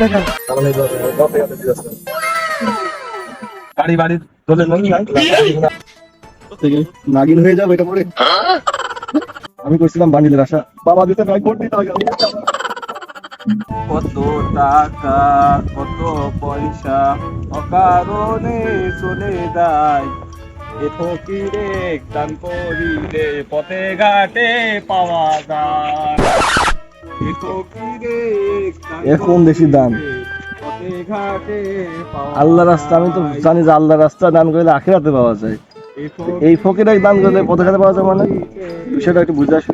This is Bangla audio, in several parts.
টাকা। বাড়ি বাড়ি নাগিন হয়ে যাবে এটা পরে। আমি করছিলাম বান্ডিলের আশা। বাবা দিতে নাই কোটি টাকা কত টাকা কত পয়সা অকারণে চলে যায়। ফকিরে দান করিলে পথে ঘাটে পাওয়া যায়। এখন বেশি ঘাটে পাওয়া আল্লাহ রাস্তা আমি তো জানি যে আল্লাহ রাস্তা দান করলে আখিরাতে পাওয়া যায়। এই ফকির দান করলে পথে ঘাটে পাওয়া যায় মানে? বিষয়টা একটু বুঝে আসি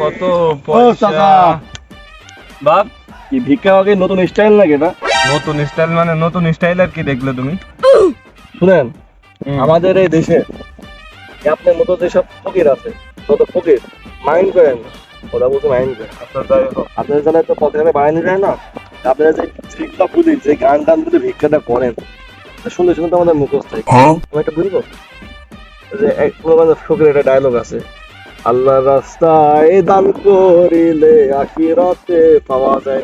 কত পয়সা। বাপ কি ভিক্ষা আমাকে নতুন স্টাইল লাগে না নতুন স্টাইল মানে নতুন স্টাইল আর কি দেখলে তুমি? শুনেন আমাদের এই দেশে আপনার মতো যেসব ফকির আছে তত ফকির মাইন্ড করেন না। ওরা বলছে করেন আচ্ছা আপনাদের তো পথে ঘাটে বাড়ানো যায় না? আপনারা যে ভিক্ষা পুলিশ যে গান টান তুলে ভিক্ষাটা করেন শুনতে শুনতে আমাদের মুখস্থ হয় আমি একটা বলব যে এক মানে ফকির একটা ডায়লগ আছে। আল্লাহ রাস্তায় দান করিলে আখিরাতে পাওয়া যায়।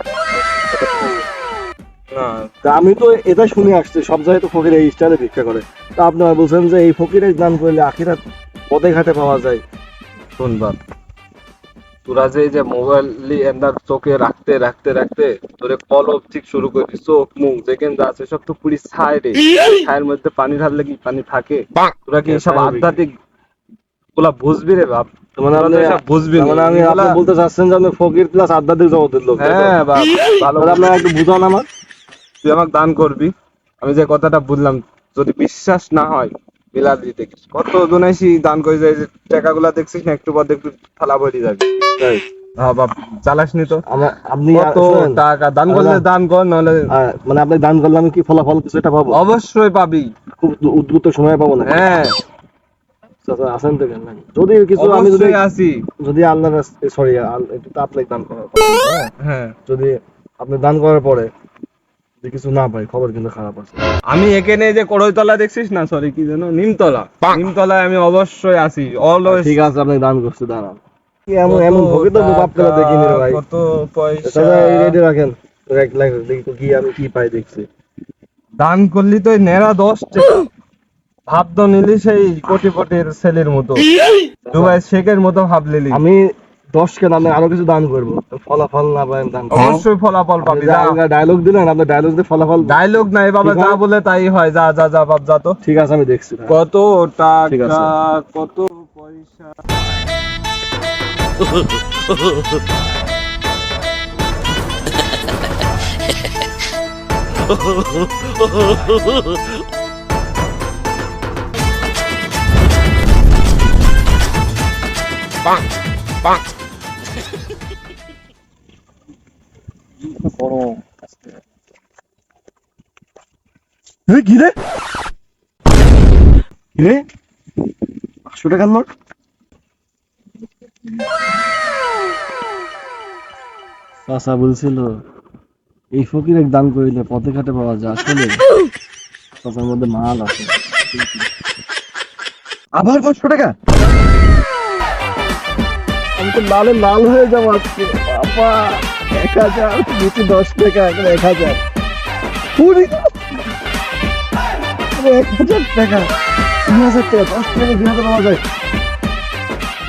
না তা আমি তো এটা শুনে আসছি। সব জায়গায় তো ফকির এই স্টাইলে ভিক্ষা করে। তা আপনারা বলছেন যে এই ফকিরের দান করলে আখিরাত পদে ঘাটে পাওয়া যায়। বাপ তোরা যে এই যে মোবাইল এন্দার চোখে রাখতে রাখতে রাখতে তোরে কলব ঠিক শুরু করবি চোখ মুখ যেখানে যা আছে সব তো পুরি ছায় রে। ছায়ের মধ্যে পানি ঢাললে কি পানি থাকে? তোরা কি সব আধ্যাত্মিকগুলা বুঝবি রে বাপ? মানে আপনি বুঝবি মানে আমি আপনি বলতে চাচ্ছেন যে আপনি ফকির প্লাস আধ্যাত্মিক জগতের লোক হ্যাঁ বাপ। ভালো তাহলে আপনারা একটু বুঝান আমার তুই আমাকে দান করবি। আমি যে কথাটা বললাম যদি বিশ্বাস না হয় দিতে কত দান করে যায় যে টাকাগুলা দেখছিস না একটু পর একটু থালা ভরে যাবে। হ্যাঁ বাপ চালাস নি তো। আপনি কত টাকা? দান করলে দান কর নাহলে মানে আপনি দান করলে আমি কি ফলাফল কিছু একটা পাবো? অবশ্যই পাবি। খুব উদ্ভুত সময় পাবো না হ্যাঁ। আচ্ছা, আসেন তো কেন যদি কিছু আমি যদি আসি। যদি আল্লাহ সরি একটু তাপ দান করার হ্যাঁ। যদি আপনি দান করার পরে কিছু না পাই খবর কিন্তু খারাপ আছে। আমি এখানে যে কড়ইতলা দেখছিস না সরি কি যেন? নিমতলা। নিমতলায় আমি অবশ্যই আসি অলওয়েজ ঠিক আছে আপনি দান দাঁড়ান। কি এমন এমন ভোগে তো বাপ করে দেখিনি রে ভাই। কত পয়সা। এই রেডি রাখেন। দেখি তো কি আমি কি পাই দেখছি। দান করলি তো নেড়া দশ ভাব তো নিলি সেই কোটিপটির ছেলের মতো। দুবাই শেখের মতো ভাব লিলি আমি দশ কেন আমি আরও কিছু দান করব। ফলাফল না পাই দান অবশ্যই ফলাফল পাবি ডায়লগ দিলেন আপনার ডায়লগ দিয়ে ফলাফল ডায়লগ নাই বাবা যা বলে তাই হয় যা যা যা বাপ যা তো। ঠিক আছে আমি দেখছি কত টাকা কত পয়সা। এই কি রে? কি রে? পাঁচশো টাকার নোট? চাচা বলছিল এই ফকির এক দান করিলে পথে ঘাটে পাওয়া যায় আসলে। চাচার মধ্যে মাল আছে। আবার পাঁচশো টাকা? আমি তো লালে লাল হয়ে যাব আজকে বাবা এক হাজার দশ টাকা এখন এক হাজার। কুড়ি এক হাজার টাকা। হাজার টাকা দশ টাকা হাজার পাওয়া যায়।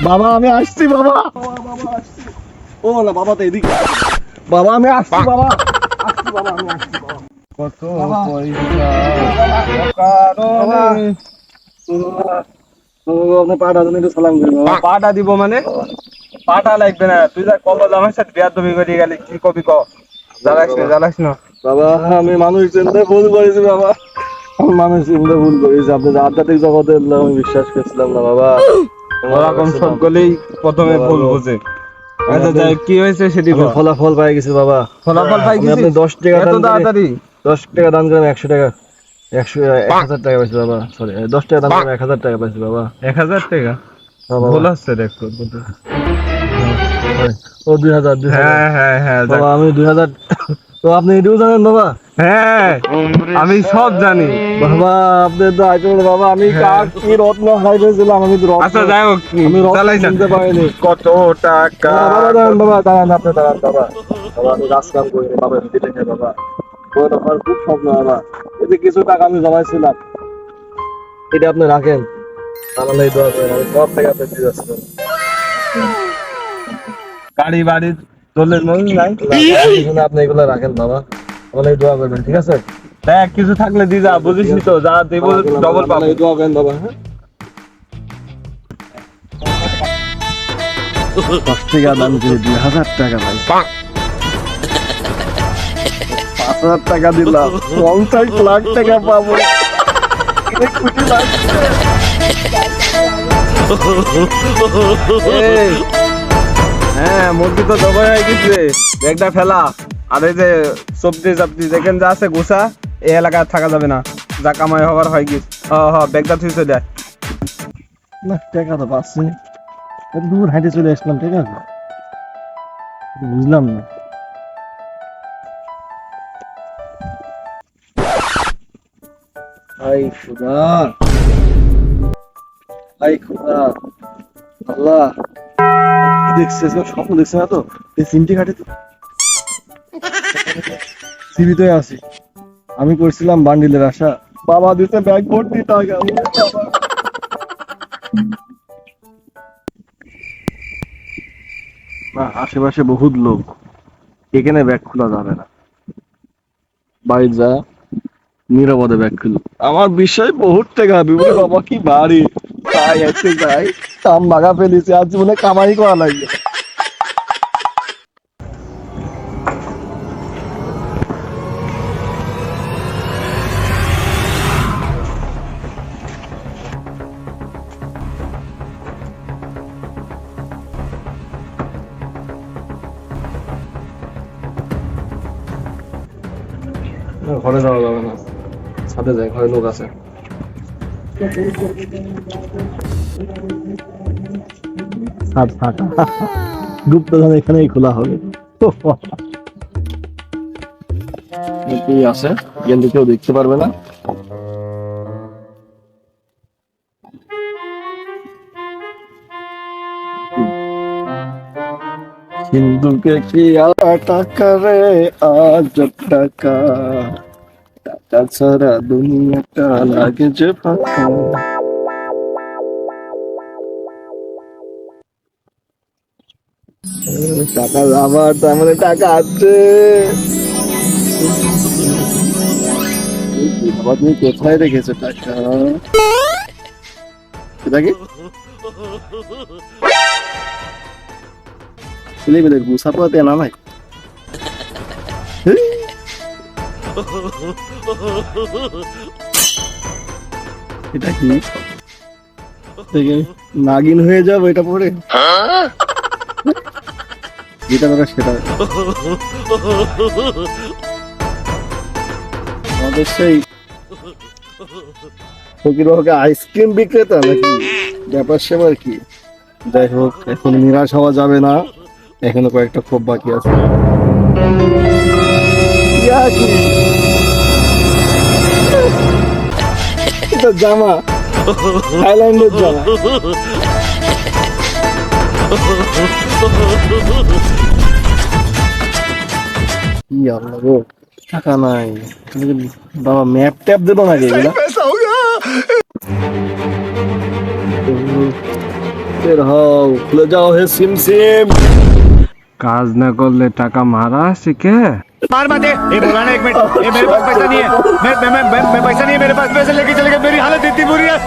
বাবা আমি আসছি বাবা। বাবা, বাবা, আসছি। ও না বাবা তো এদিকে। বাবা আমি আসছি বাবা। আসছি বাবা আমি আসছি বাবা। কত পয়সা? পাটা দিব মানে? পাটা লাগবে না। তুই যা কবল আমার সাথে বিয়ার দবি করে গেলি কি কবি ক? জ্বালাস না জ্বালাস না। বাবা আমি মানুষ চিনতে ভুল করেছি বাবা। আমি মানুষ চিনতে ভুল করেছি। আপনি যে আধ্যাত্মিক জগতে আমি বিশ্বাস করছিলাম না বাবা। ওরকম সকলেই প্রথমে ভুল। বোঝে। আচ্ছা কি হয়েছে সেটি ফলাফল পাই গেছি বাবা। ফলাফল পাই গেছিস? আপনি দশ টাকা এত দান করে- তাড়াতাড়ি? দশ টাকা দান করেন একশো টাকা একশো এক হাজার টাকা পাইছি বাবা। সরি দশ টাকা দান করেন এক হাজার টাকা পাইছি বাবা। এক হাজার টাকা? হ্যাঁ, বাবা। ভুল একটু হয়। ও দুই হাজার হ্যাঁ হ্যাঁ হ্যাঁ বাবা আমি দুই হাজার। তো আপনি এটিও জানেন বাবা? হ্যাঁ আমি সব জানি। বাবা আপনি তো আইটেল বাবা আমি কার কি রত্ন হারাইছিলাম আমি রত্ন আচ্ছা যাই হোক আমি রত্ন চিনতে পারিনি। কত টাকা? বাবা দাঁড়ান বাবা দাঁড়ান আপনি দাঁড়ান বাবা। বাবা আমি কাজ কাম করি বাবা টাকা বাবা। বড় হওয়ার খুব স্বপ্ন বাবা। এতে কিছু টাকা আমি জমাইছিলাম এটা আপনি রাখেন। আমার এই দোয়া করেন আমি সব টাকা আপনি দিয়ে যাচ্ছি। গাড়ি বাড়ি মন নাই। আপনি এগুলো রাখেন বাবা। আমার এই দোয়া করবেন ঠিক আছে? দেখ কিছু থাকলে দি যা বুঝিস তো যা দেবো ডবল পাবো এই দোয়া করেন বাবা হ্যাঁ পাঁচ টাকা দাম করে দুই হাজার টাকা ভাই পাঁচ হাজার টাকা দিলাম পঞ্চাশ লাখ টাকা পাবো হ্যাঁ মুরগি তো জবাই হয়ে গেছে। ব্যাগটা ফেলা। আর এই যে সবজি সবজি যেখান যা আছে গোসা এই এলাকায় থাকা যাবে না। যা কামাই হবার হয় গেছে। হ হ ব্যাগটা থুইছে দেয় না, টাকা তো পাচ্ছি। দূর হাঁটে চলে আসলাম, ঠিক আছে? বুঝলাম না। হাই খুদা। হাই খুদা। আল্লাহ। দেখছে স্বপ্ন দেখছে না তো? সিমটি ঘাটে তো সিবিতে আছি। আমি করছিলাম বান্ডিলের আশা। বাবা দিতে ব্যাগ ভর্তি টাকা না আশেপাশে বহুত লোক। এখানে ব্যাগ খোলা যাবে না। বাড়ি যা নিরাপদে ব্যাগ খুল আমার বিষয় বহুত টাকা বিবরে বাবা কি বাড়ি? তাই আছে যাই। কাম বাগা ফেলেছে আজ জীবনে কামাই করা লাগবে। ঘরে যাওয়া যাবে না। ছাদে যাই ঘরে লোক আছে। ছাদ ফাঁকা গুপ্তধন এখানেই খোলা হবে। আছে? কিন্তু কেউ দেখতে পারবে না। সিন্ধুকে কি টাকা রে? আজ টাকা। টাকা ছাড়া দুনিয়াটা লাগে যে ফাঁকা। টাকা তার মানে টাকা আছে। বাবা তুমি কোথায় রেখেছো টাকা? এটা কি? ছেলেমেয়েদের গুছা পাতে না নাই এটা কি? নাগিন হয়ে যাব এটা পরে। যেটা দরকার সেটা। আমাদের সেই ফকির বাবাকে আইসক্রিম বিক্রেতা নাকি? ব্যাপার সেবার কি। যাই হোক, এখন নিরাশ হওয়া যাবে না। এখনও কয়েকটা খুব বাকি আছে। জামা। থাইল্যান্ডের জামা। টাকা নাই বাবা ম্যাপ ট্যাপ দেবো নাকি এগুলা বের হও খুলে যাও হে সিম সিম কাজ না করলে টাকা মারা শিখে मार मत दे ये बोला ना एक मिनट ये मेरे पास पैसा नहीं है मैं मैं मैं मैं, मैं पैसा नहीं है मेरे पास पैसे लेके चले गए मेरी हालत इतनी बुरी है